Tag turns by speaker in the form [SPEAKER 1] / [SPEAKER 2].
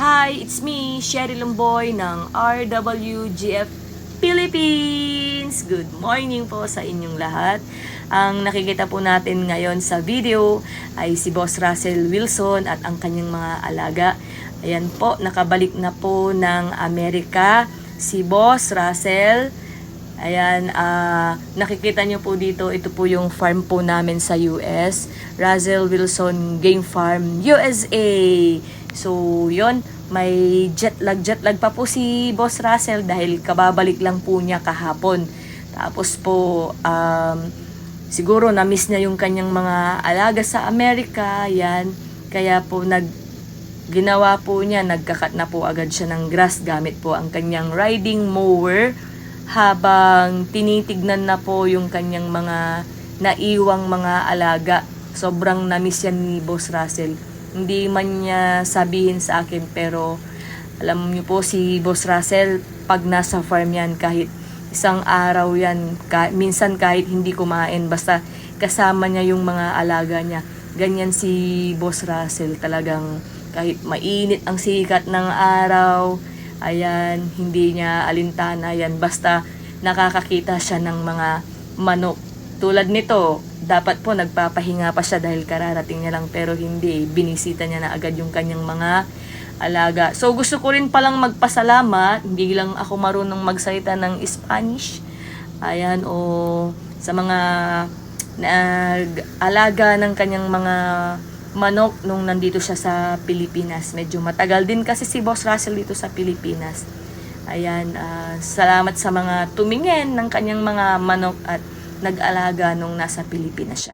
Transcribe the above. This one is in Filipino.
[SPEAKER 1] Hi, it's me, Sherry Lumboy ng RWGF Philippines! Good morning po sa inyong lahat. Ang nakikita po natin ngayon sa video ay si Boss Russell Wilson at ang kanyang mga alaga. Ayan po, nakabalik na po ng Amerika si Boss Russell. Ayan, ah, nakikita nyo po dito, ito po yung farm po namin sa US. Russell Wilson Game Farm, USA. So, yon may jet lag, jet lag pa po si Boss Russell dahil kababalik lang po niya kahapon. Tapos po, um, siguro na-miss niya yung kanyang mga alaga sa Amerika, yan. Kaya po nag ginawa po niya, nagkakat na po agad siya ng grass gamit po ang kanyang riding mower habang tinitignan na po yung kanyang mga naiwang mga alaga. Sobrang namiss yan ni Boss Russell. Hindi man niya sabihin sa akin pero alam niyo po si Boss Russell pag nasa farm yan kahit isang araw yan, ka- minsan kahit hindi kumain basta kasama niya yung mga alaga niya. Ganyan si Boss Russell talagang kahit mainit ang sikat ng araw, ayan, hindi niya alintana yan. Basta nakakakita siya ng mga manok. Tulad nito, dapat po nagpapahinga pa siya dahil kararating niya lang pero hindi. Binisita niya na agad yung kanyang mga alaga. So gusto ko rin palang magpasalamat, hindi lang ako marunong magsalita ng Spanish. Ayan, o sa mga nag-alaga ng kanyang mga manok nung nandito siya sa Pilipinas. Medyo matagal din kasi si Boss Russell dito sa Pilipinas. Ayan, ah, salamat sa mga tumingin ng kanyang mga manok at nag-alaga nung nasa Pilipinas siya.